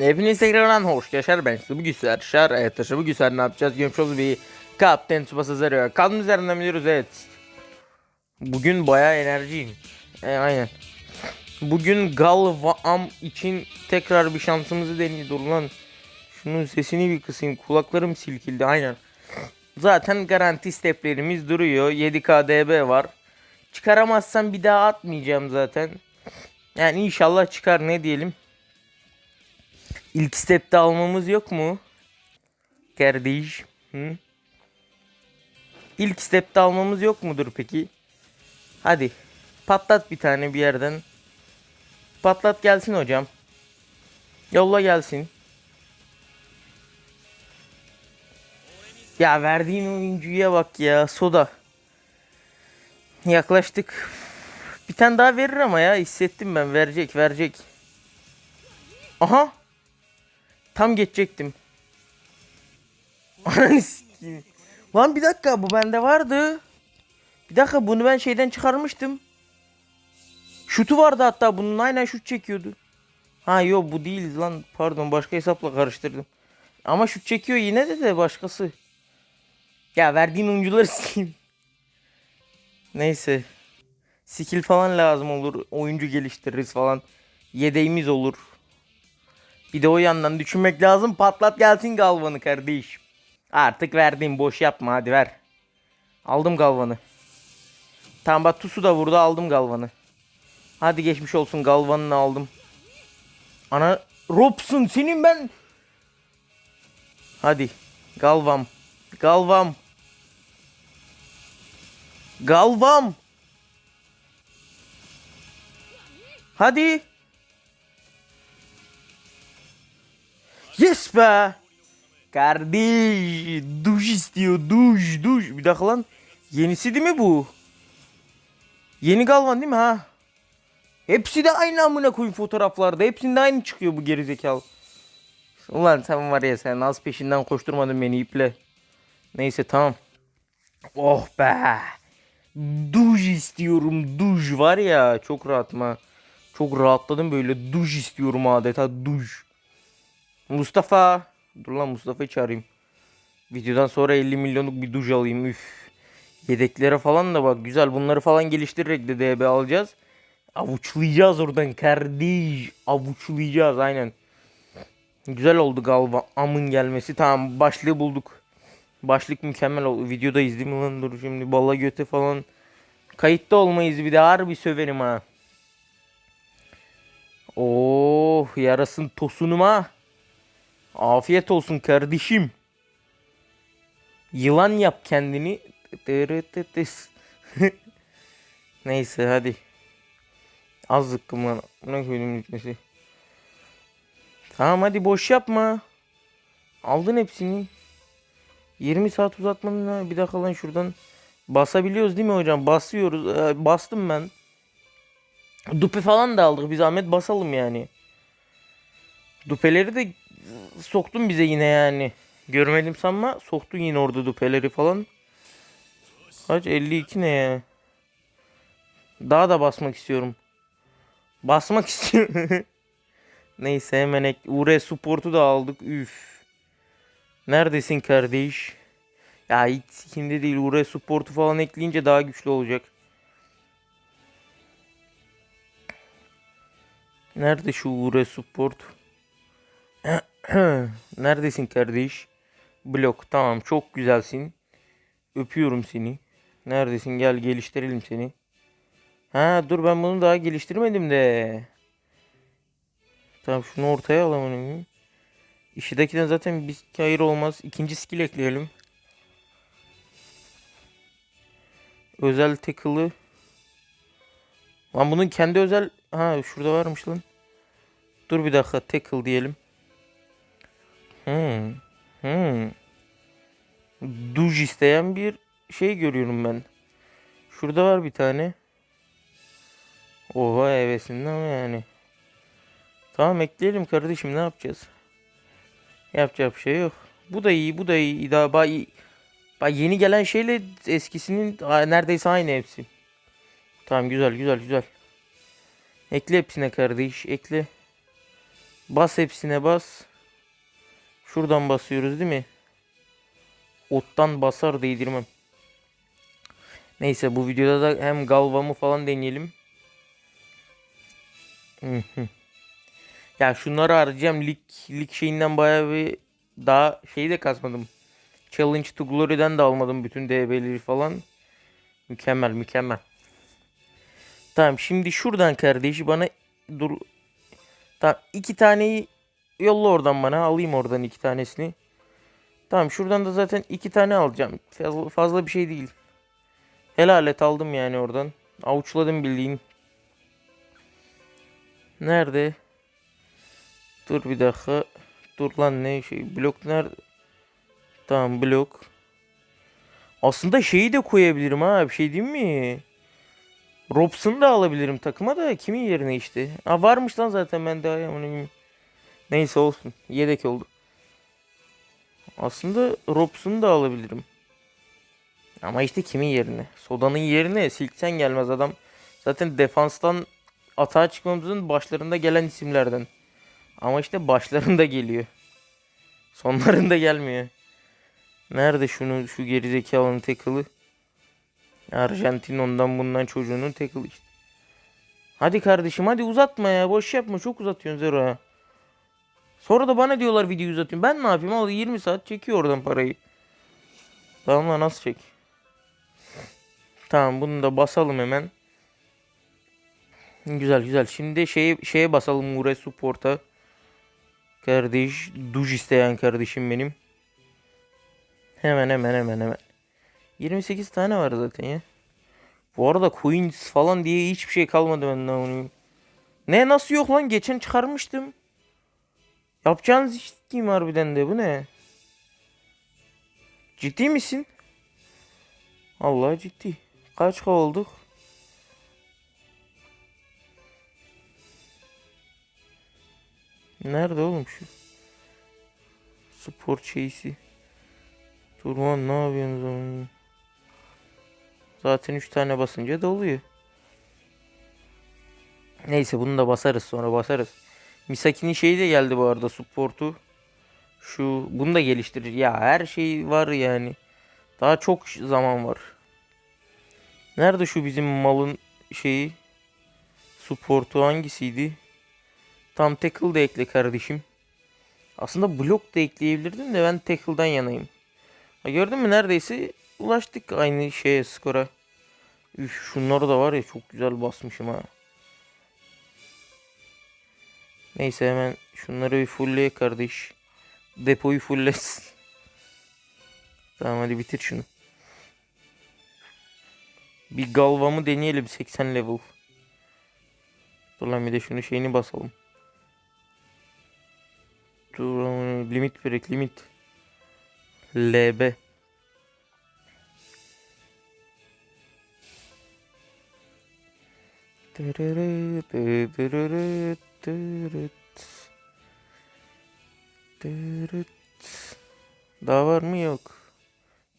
Hepiniz tekrardan hoş yaşar ben bugün sizler şar evet taşı bugün sizler ne yapacağız? Görmüş bir Kapten Tsubasa Zero. Kalın üzerinden biliyoruz evet. Bugün bayağı enerjiyim. E, aynen. Bugün Galvam için tekrar bir şansımızı deneyiz dur lan. Şunun sesini bir kısayım. Kulaklarım silkildi aynen. Zaten garanti steplerimiz duruyor. 7k DB var. Çıkaramazsam bir daha atmayacağım zaten. Yani inşallah çıkar ne diyelim İlk stepte almamız yok mu? Kardeş. Hı? İlk stepte almamız yok mudur peki? Hadi. Patlat bir tane bir yerden. Patlat gelsin hocam. Yolla gelsin. Ya verdiğin oyuncuya bak ya. Soda. Yaklaştık. Bir tane daha verir ama ya. Hissettim ben. Verecek verecek. Aha. Tam geçecektim. Ananı sikeyim. Lan bir dakika bu bende vardı. Bir dakika bunu ben şeyden çıkarmıştım. Şutu vardı hatta bunun aynen şut çekiyordu. Ha yok bu değil lan pardon başka hesapla karıştırdım. Ama şut çekiyor yine de de başkası. Ya verdiğin oyuncuları sikeyim. Neyse. Skill falan lazım olur. Oyuncu geliştiririz falan. Yedeğimiz olur. Bir de o yandan düşünmek lazım. Patlat gelsin Galvan'ı kardeş. Artık verdim boş yapma hadi ver. Aldım Galvan'ı. Tamam bak Tusu da vurdu aldım Galvan'ı. Hadi geçmiş olsun Galvan'ını aldım. Ana Robson senin ben. Hadi Galvam. Galvam. Galvam. Hadi. Yes be. Kardeş. Duş istiyor. Duş. Duş. Bir dakika lan. Yenisi değil mi bu? Yeni Galvan değil mi ha? Hepsi de aynı amına koyun fotoğraflarda. Hepsinde aynı çıkıyor bu gerizekalı. Ulan sen var ya sen az peşinden koşturmadın beni iple. Neyse tamam. Oh be. Duş istiyorum. Duş var ya çok rahatım ha. Çok rahatladım böyle. Duş istiyorum adeta duş. Mustafa. Dur lan Mustafa'yı çağırayım. Videodan sonra 50 milyonluk bir duş alayım. Üf. Yedeklere falan da bak güzel. Bunları falan geliştirerek de DB alacağız. Avuçlayacağız oradan kardeş. Avuçlayacağız aynen. Güzel oldu galiba amın gelmesi. Tamam başlığı bulduk. Başlık mükemmel oldu. Videodayız değil mi lan? Dur şimdi balla göte falan. Kayıtta olmayız bir de harbi söverim ha. Oh yarasın tosunuma. Afiyet olsun kardeşim. Yılan yap kendini. Neyse hadi. Az zıkkım lan. Buna koydum gitmesi. Tamam hadi boş yapma. Aldın hepsini. 20 saat uzatmanın ha. Bir dakika lan şuradan. Basabiliyoruz değil mi hocam? Basıyoruz. Ee, bastım ben. Dupe falan da aldık. Bir zahmet basalım yani. Dupeleri de soktun bize yine yani. Görmedim sanma. Soktun yine orada dupeleri falan. Kaç 52 ne ya? Daha da basmak istiyorum. Basmak istiyorum. Neyse hemen ek. Ure support'u da aldık. Üf. Neredesin kardeş? Ya hiç şimdi değil. Ure support'u falan ekleyince daha güçlü olacak. Nerede şu Ure support? Neredesin kardeş? Blok. Tamam çok güzelsin. Öpüyorum seni. Neredesin? Gel geliştirelim seni. Ha dur ben bunu daha geliştirmedim de. Tamam şunu ortaya alalım. İşidekiden zaten bir hayır olmaz. İkinci skill ekleyelim. Özel tackle'ı. Lan bunun kendi özel... Ha şurada varmış lan. Dur bir dakika tackle diyelim. Hmm. Hmm. Duj isteyen bir şey görüyorum ben. Şurada var bir tane. Oha hevesinde ama yani. Tamam ekleyelim kardeşim ne yapacağız? Yapacak bir şey yok. Bu da iyi bu da iyi. Daha ba. Bak yeni gelen şeyle eskisinin neredeyse aynı hepsi. Tamam güzel güzel güzel. Ekle hepsine kardeş ekle. Bas hepsine bas. Şuradan basıyoruz değil mi? Ottan basar değdirmem. Neyse bu videoda da hem galvamı falan deneyelim. Ya şunları harcayacağım. Lig, lig şeyinden bayağı bir daha şeyi de kasmadım. Challenge to Glory'den de almadım bütün DB'leri falan. Mükemmel mükemmel. Tamam şimdi şuradan kardeşi bana dur. Tamam iki taneyi yolla oradan bana alayım oradan iki tanesini. Tamam şuradan da zaten iki tane alacağım. Fazla, fazla bir şey değil. Helal et aldım yani oradan. Avuçladım bildiğin. Nerede? Dur bir dakika. Dur lan ne şey blok nerede? Tamam blok. Aslında şeyi de koyabilirim ha bir şey diyeyim mi? Robson'u da alabilirim takıma da kimin yerine işte. Ha varmış lan zaten ben daha onu Neyse olsun. Yedek oldu. Aslında Robson'u da alabilirim. Ama işte kimin yerine? Soda'nın yerine Silksen gelmez adam. Zaten defanstan atağa çıkmamızın başlarında gelen isimlerden. Ama işte başlarında geliyor. Sonlarında gelmiyor. Nerede şunu şu gerizekalının tackle'ı? Arjantin ondan bundan çocuğunun tackle'ı işte. Hadi kardeşim hadi uzatma ya. Boş yapma. Çok uzatıyorsun Zero. Sonra da bana diyorlar video uzatıyorsun. Ben ne yapayım? Al 20 saat çekiyor oradan parayı. Tamam lan nasıl çek? Tamam bunu da basalım hemen. Güzel güzel. Şimdi şeye, şeye basalım Ure Support'a. Kardeş. Duş isteyen kardeşim benim. Hemen hemen hemen hemen. 28 tane var zaten ya. Bu arada coins falan diye hiçbir şey kalmadı benden onu. Ne nasıl yok lan? Geçen çıkarmıştım. Yapacağınız iş kim harbiden de bu ne? Ciddi misin? Allah ciddi. Kaç k olduk? Nerede oğlum şu? Spor şeysi. Durman ne yapıyorsunuz oğlum? Zaten 3 tane basınca doluyor. Neyse bunu da basarız sonra basarız. Misaki'nin şeyi de geldi bu arada supportu. Şu bunu da geliştirir. Ya her şey var yani. Daha çok zaman var. Nerede şu bizim malın şeyi? Supportu hangisiydi? Tam tackle da ekle kardeşim. Aslında blok da ekleyebilirdim de ben tackle'dan yanayım. Ha gördün mü neredeyse ulaştık aynı şeye skora. Üf şunları da var ya çok güzel basmışım ha. Neyse hemen şunları bir fullle kardeş. Depoyu fulllesin. tamam hadi bitir şunu. Bir galvamı deneyelim 80 level. Dur lan bir de şunu şeyini basalım. Dur limit break limit. LB. Dırırı, dırırı, dırıt. Dırıt. Daha var mı yok.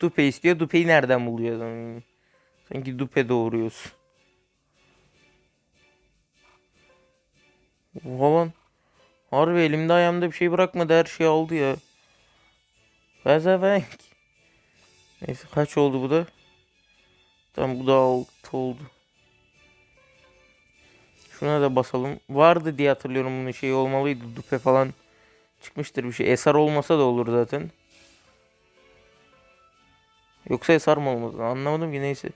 Dupe istiyor. Dupe'yi nereden buluyor adam? Sanki dupe doğuruyoruz. Falan. Harbi elimde ayağımda bir şey bırakmadı. Her şey aldı ya. Bezevenk. Neyse kaç oldu bu da? Tamam bu da 6 oldu. Şuna da basalım. Vardı diye hatırlıyorum bunun şey olmalıydı. Dupe falan çıkmıştır bir şey. Esar olmasa da olur zaten. Yoksa esar mı olmaz? Anlamadım ki neyse.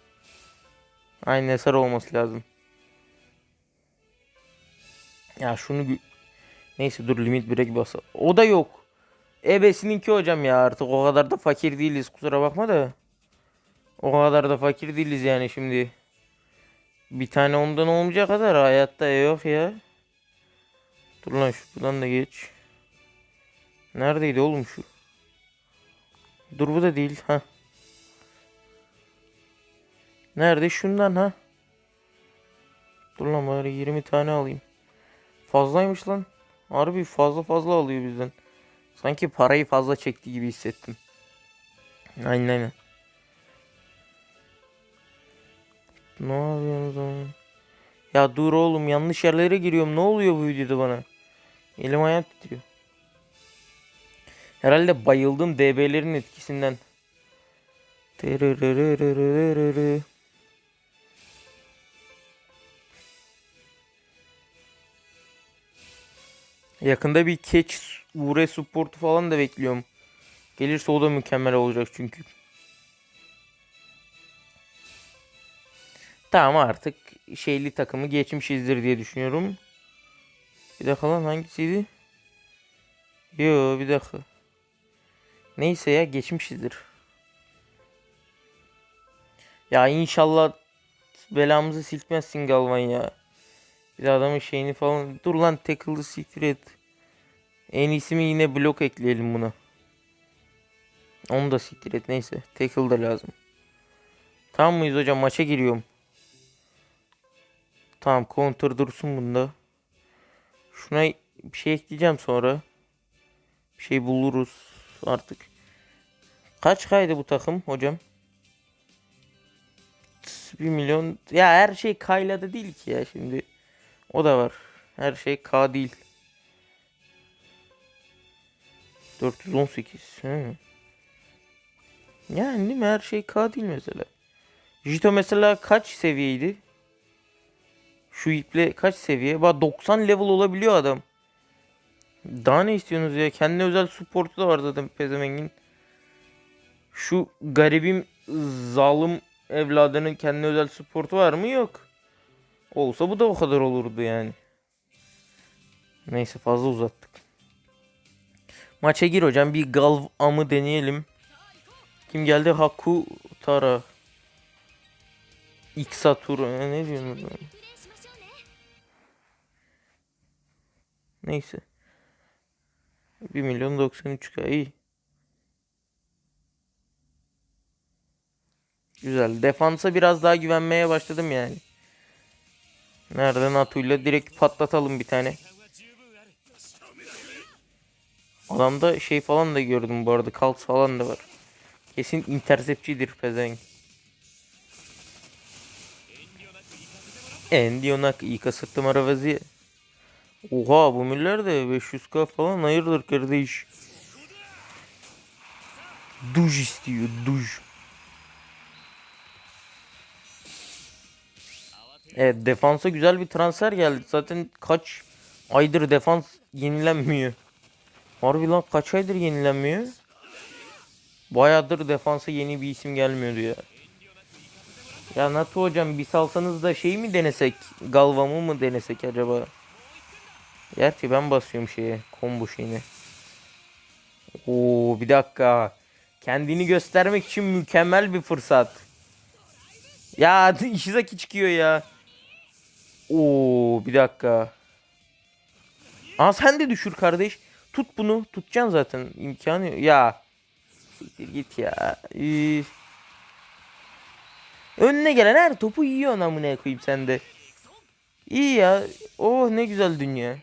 Aynı eser olması lazım. Ya şunu neyse dur limit break basa. O da yok. Ebesininki hocam ya artık o kadar da fakir değiliz kusura bakma da. O kadar da fakir değiliz yani şimdi. Bir tane ondan olmayacak kadar hayatta yok ya. Dur lan şuradan da geç. Neredeydi oğlum şu? Dur bu da değil ha. Nerede şundan ha? Dur lan bari 20 tane alayım. Fazlaymış lan. Harbi fazla fazla alıyor bizden. Sanki parayı fazla çekti gibi hissettim. Aynen aynen. Ne yapıyorsunuz oğlum? Ya dur oğlum yanlış yerlere giriyorum. Ne oluyor bu videoda bana? Elim ayağım titriyor. Herhalde bayıldım DB'lerin etkisinden. Yakında bir catch Ure supportu falan da bekliyorum. Gelirse o da mükemmel olacak çünkü. Tamam artık şeyli takımı geçmişizdir diye düşünüyorum. Bir dakika lan hangisiydi? Yo bir dakika. Neyse ya geçmişizdir. Ya inşallah belamızı silkmezsin Galvan ya. Bir de adamın şeyini falan. Dur lan tackle'ı siktir. En iyisi mi yine blok ekleyelim buna. Onu da siktir et neyse. Tackle da lazım. Tamam mıyız hocam maça giriyorum. Tamam counter dursun bunda. Şuna bir şey ekleyeceğim sonra. Bir şey buluruz artık. Kaç kaydı bu takım hocam? 1 milyon. Ya her şey K'yla da değil ki ya şimdi. O da var. Her şey K değil. 418. Hı. Yani değil mi? Her şey K değil mesela. Jito mesela kaç seviyeydi? Şu iple kaç seviye? Bak 90 level olabiliyor adam. Daha ne istiyorsunuz ya? Kendi özel supportu da var zaten pezemengin. Şu garibim zalim evladının kendi özel supportu var mı? Yok. Olsa bu da o kadar olurdu yani. Neyse fazla uzattık. Maça gir hocam. Bir Galv amı deneyelim. Kim geldi? Haku Tara. Iksatur. E, Ne diyorsun? lan? Neyse. 1 milyon 93 k iyi. Güzel. Defansa biraz daha güvenmeye başladım yani. Nereden atıyla direkt patlatalım bir tane. Adamda şey falan da gördüm bu arada. Kalt falan da var. Kesin intersepçidir pezevenk. Endionak iyi kasıttım aravaziye. Oha bu miller de 500k falan hayırdır kardeş. Duş istiyor duş. Evet defansa güzel bir transfer geldi. Zaten kaç aydır defans yenilenmiyor. Harbi lan kaç aydır yenilenmiyor? Bayağıdır defansa yeni bir isim gelmiyordu ya. Ya Natu hocam bir salsanız da şey mi denesek? Galvamı mı denesek acaba? Gerçi ben basıyorum şeye. Combo şeyine. Oo bir dakika. Kendini göstermek için mükemmel bir fırsat. Ya Ishizaki çıkıyor ya. Oo bir dakika. Aa sen de düşür kardeş. Tut bunu. Tutacaksın zaten. imkanı. Ya. Siktir git ya. Üf. Önüne gelen her topu yiyor amına koyayım sen de. İyi ya. Oh ne güzel dünya.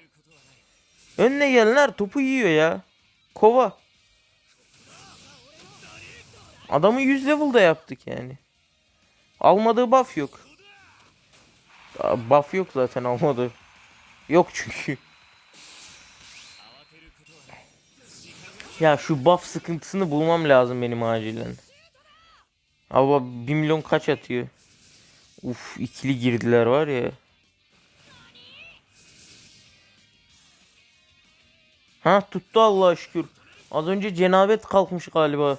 Önüne gelen her topu yiyor ya. Kova. Adamı 100 level'da yaptık yani. Almadığı buff yok. Aa, Buff yok zaten almadı. Yok çünkü. Ya şu buff sıkıntısını bulmam lazım benim acilen. Ama 1 milyon kaç atıyor? Uf ikili girdiler var ya. Ha tuttu Allah'a şükür. Az önce cenabet kalkmış galiba.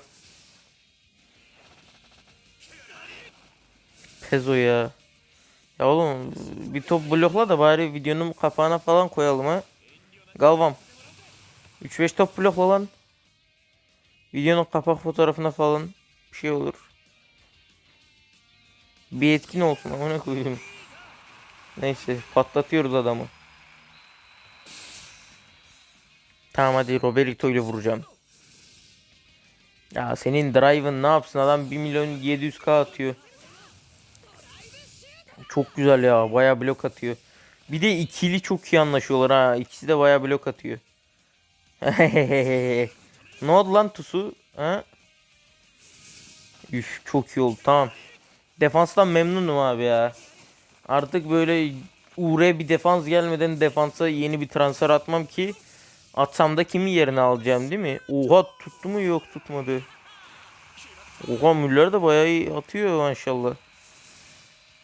Pezo ya. Ya oğlum bir top blokla da bari videonun kapağına falan koyalım ha. Galvam. 3-5 top blokla lan. Videonun kapak fotoğrafına falan bir şey olur. Bir etkin olsun ama ne koyayım. Neyse patlatıyoruz adamı. Tamam hadi Roberto ile vuracağım. Ya senin drive'ın ne yapsın adam 1 milyon 700k atıyor. Çok güzel ya baya blok atıyor. Bir de ikili çok iyi anlaşıyorlar ha. İkisi de baya blok atıyor. ne oldu lan Tusu? Ha? Üf çok iyi oldu tamam. Defanstan memnunum abi ya. Artık böyle uğre bir defans gelmeden defansa yeni bir transfer atmam ki Atsam da kimin yerine alacağım değil mi? Oha tuttu mu yok tutmadı. Oha Müller de bayağı iyi atıyor maşallah.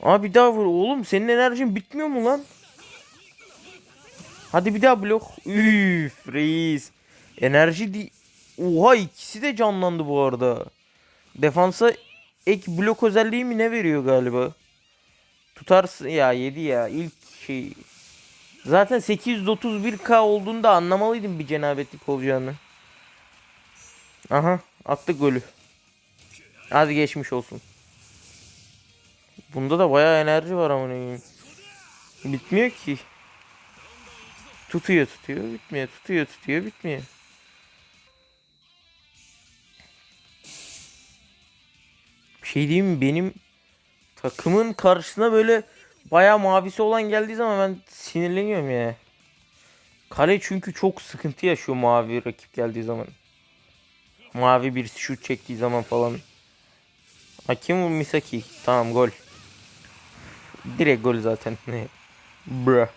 Aa bir daha vur oğlum senin enerjin bitmiyor mu lan? Hadi bir daha blok. Üf reis. Enerji di Oha ikisi de canlandı bu arada. Defansa ek blok özelliği mi ne veriyor galiba? Tutarsın ya yedi ya ilk şey. Zaten 831k olduğunda anlamalıydım bir cenabetlik olacağını. Aha attık golü. Hadi geçmiş olsun. Bunda da bayağı enerji var ama ne Bitmiyor ki. Tutuyor tutuyor bitmiyor tutuyor tutuyor bitmiyor. Bir şey diyeyim mi benim takımın karşısına böyle bayağı mavisi olan geldiği zaman ben sinirleniyorum ya. Kale çünkü çok sıkıntı yaşıyor mavi rakip geldiği zaman. Mavi bir şut çektiği zaman falan. Hakim Misaki. Tamam gol. Direkt gol zaten. Bra.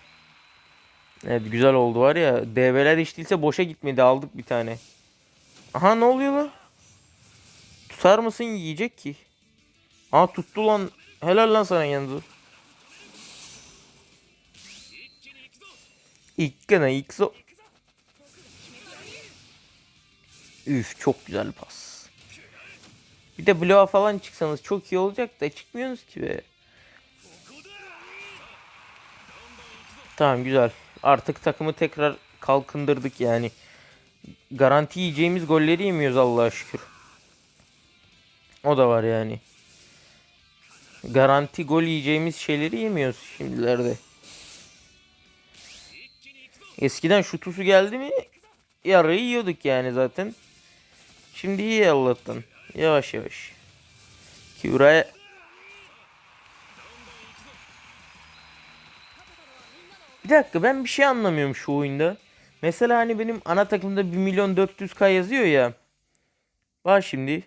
Evet güzel oldu var ya. DV'ler hiç değilse boşa gitmedi. Aldık bir tane. Aha ne oluyor lan? Tutar mısın yiyecek ki. Aa tuttu lan. Helal lan sana yandı. İlk gene ilk so. Üf çok güzel pas. Bir de bloğa falan çıksanız çok iyi olacak da çıkmıyorsunuz ki be. Tamam güzel. Artık takımı tekrar kalkındırdık yani. Garanti yiyeceğimiz golleri yemiyoruz Allah'a şükür. O da var yani. Garanti gol yiyeceğimiz şeyleri yemiyoruz şimdilerde. Eskiden şutusu geldi mi yarayı yiyorduk yani zaten. Şimdi iyi Allah'tan. Yavaş yavaş. Ki buraya Bir dakika ben bir şey anlamıyorum şu oyunda. Mesela hani benim ana takımda 1 milyon 400k yazıyor ya. Bak şimdi.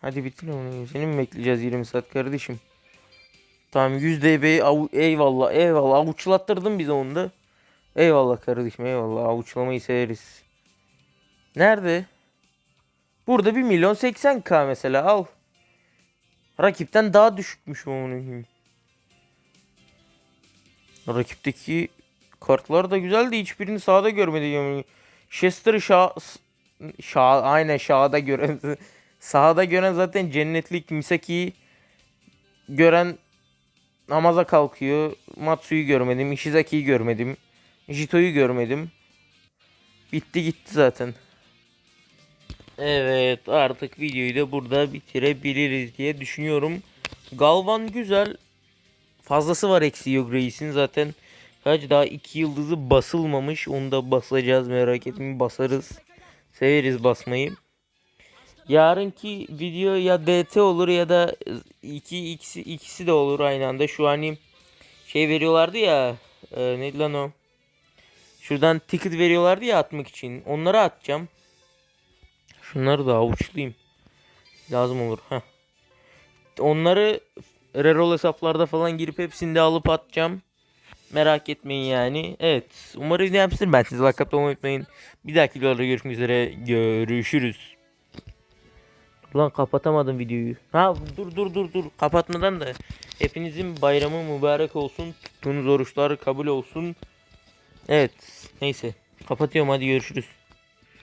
Hadi bitir onu. Seni mi bekleyeceğiz 20 saat kardeşim? Tamam 100 dB eyvallah eyvallah avuçlattırdın bize onu da. Eyvallah kardeşim eyvallah avuçlamayı severiz. Nerede? Burada 1 milyon 80k mesela al. Rakipten daha düşükmüş onun. Rakipteki kartlar da güzeldi. Hiçbirini sağda görmedim. Yani Chester'ı şa şa aynen sağda gören sağda gören zaten cennetlik Misaki'yi gören namaza kalkıyor. Matsu'yu görmedim. Ishizaki'yi görmedim. Jito'yu görmedim. Bitti gitti zaten. Evet artık videoyu da burada bitirebiliriz diye düşünüyorum. Galvan güzel. Fazlası var eksiği yok reisin zaten. Kaç daha iki yıldızı basılmamış. Onu da basacağız merak etmeyin basarız. Severiz basmayı. Yarınki video ya DT olur ya da iki ikisi ikisi de olur aynı anda. Şu hani şey veriyorlardı ya e, neydi lan o? Şuradan ticket veriyorlardı ya atmak için. Onları atacağım. Şunları da avuçlayayım. Lazım olur. Heh. Onları reroll hesaplarda falan girip hepsini de alıp atacağım. Merak etmeyin yani. Evet. Umarım yapmıştır. Ben size like atmayı unutmayın. Bir dahaki videolarda görüşmek üzere. Görüşürüz. Lan kapatamadım videoyu. Ha dur dur dur dur. Kapatmadan da hepinizin bayramı mübarek olsun. Tuttuğunuz oruçlar kabul olsun. Evet. Neyse. Kapatıyorum hadi görüşürüz.